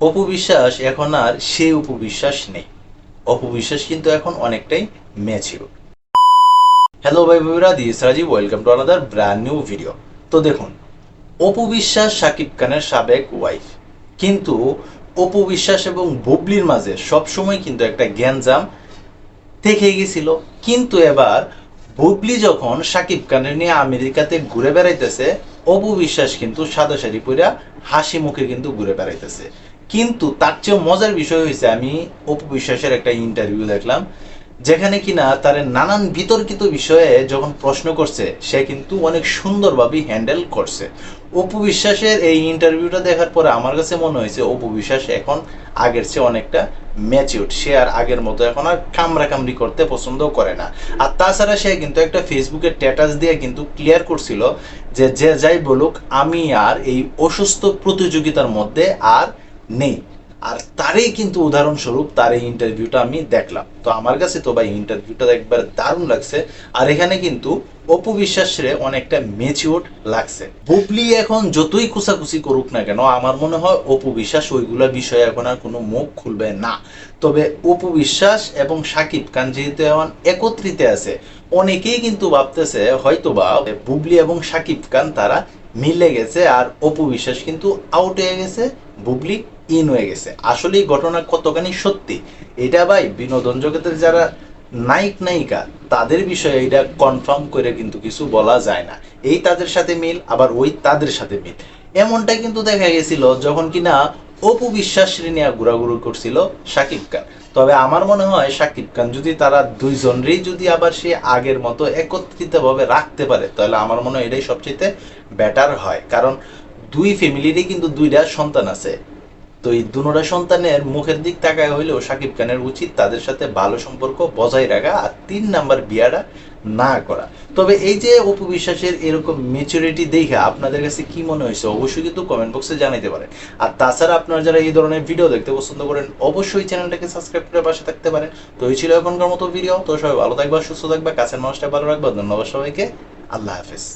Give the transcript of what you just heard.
অপু বিশ্বাস এখন আর সেই অপু বিশ্বাস নেই। অপু বিশ্বাস কিন্তু এখন অনেকটাই ম্যাচিউর হ্যালো ভাই ভাইরা this Rajib welcome to another brand new video তো দেখুন অপু বিশ্বাস সাকিব খানের সাবেক ওয়াইফ কিন্তু অপু বিশ্বাস এবং বুবলির মাঝে সবসময় কিন্তু একটা গ্যাঞ্জাম থেকে গেছিল। কিন্তু এবার বুবলি যখন সাকিব খানের নিয়ে আমেরিকাতে ঘুরে বেড়াইতেছে অপু বিশ্বাস কিন্তু সাদা শাড়ি পইরা হাসি মুখে কিন্তু ঘুরে বেড়াইতেছে। কিন্তু তার চেয়েও মজার বিষয় হয়েছে আমি অপু বিশ্বাসের একটা ইন্টারভিউ দেখলাম, যেখানে কিনা তার নানান বিতর্কিত বিষয়ে যখন প্রশ্ন করছে, সে কিন্তু অনেক সুন্দরভাবে হ্যান্ডেল করছে। অপু বিশ্বাসের এই ইন্টারভিউটা দেখার পরে আমার কাছে মনে হয়েছে, অপু বিশ্বাস এখন আগের চেয়ে অনেকটা ম্যাচিউড সে আর আগের মতো এখন আর কামড়া কামড়ি করতে পছন্দ করে না। আর তাছাড়া সে কিন্তু একটা ফেসবুকে স্ট্যাটাস দিয়ে কিন্তু ক্লিয়ার করছিল যে যে যাই বলুক, আমি আর এই অসুস্থ প্রতিযোগিতার মধ্যে আর নেই। আর তারই কিন্তু উদাহরণস্বরূপ তার এই ইন্টারভিউটা আমি দেখলাম। তো আমার কাছে তো ভাই ইন্টারভিউটা একবার দারুণ লাগছে। আর এখানে কিন্তু অপু বিশ্বাস রে অনেকটা মেচিউর লাগছে। বুবলি এখন যতই কুচাকুচি করুক না কেন, আমার মনে হয় অপু বিশ্বাস ওইগুলা বিষয়ে এখন আর কোনো মুখ খুলবে না। তবে অপু বিশ্বাস এবং সাকিব খান যেহেতু এখন একত্রিত আছে, অনেকেই কিন্তু ভাবতেছে হয়তোবা বুবলি এবং সাকিব খান তারা মিলে গেছে আর অপু বিশ্বাস কিন্তু আউট হয়ে গেছে। বুবলি ইন হয়ে গেছে। আসলে ঘটনা কতখানি সত্যি? এটা ভাই, বিনোদন জগতের যারা নায়ক, নায়িকা, তাদের বিষয়ে এটা কনফার্ম করে কিন্তু কিছু বলা যায় না। এই তাদের সাথে মিল, আবার ওই তাদের সাথে মিল। এমনটা কিন্তু দেখা গেছিল যখন কিনা অপু বিশ্বাস নিয়ে ঘোরাঘুরি করছিল সাকিব খান। তবে আমার মনে হয় সাকিব খান যদি তারা দুইজনেরই যদি আবার সে আগের মতো একত্রিতভাবে রাখতে পারে, তাহলে আমার মনে হয় এটাই সবচেয়ে বেটার হয়। কারণ দুই ফ্যামিলিরই কিন্তু দুইটা সন্তান আছে। তো এই দুনোটা সন্তানের মুখের দিক তাকায় হইলেও সাকিব খানের উচিত তাদের সাথে ভালো সম্পর্ক বজায় রাখা আর তিন নাম্বার বিয়াটা না করা। তবে এই যে অপু বিশ্বাসের এরকম মেচুরিটি দেখে আপনাদের কাছে কি মনে হয়েছে, অবশ্যই কিন্তু কমেন্ট বক্সে জানাতে পারেন। আর তাছাড়া আপনারা যারা এই ধরনের ভিডিও দেখতে পছন্দ করেন, অবশ্যই চ্যানেলটাকে সাবস্ক্রাইব করে পাশে থাকতে পারেন। তো এই ছিল এখনকার মতো ভিডিও তো সবাই ভালো থাকবা, সুস্থ থাকবা, কাছের মানুষটা ভালো রাখবা। ধন্যবাদ সবাইকে। আল্লাহ হাফেজ।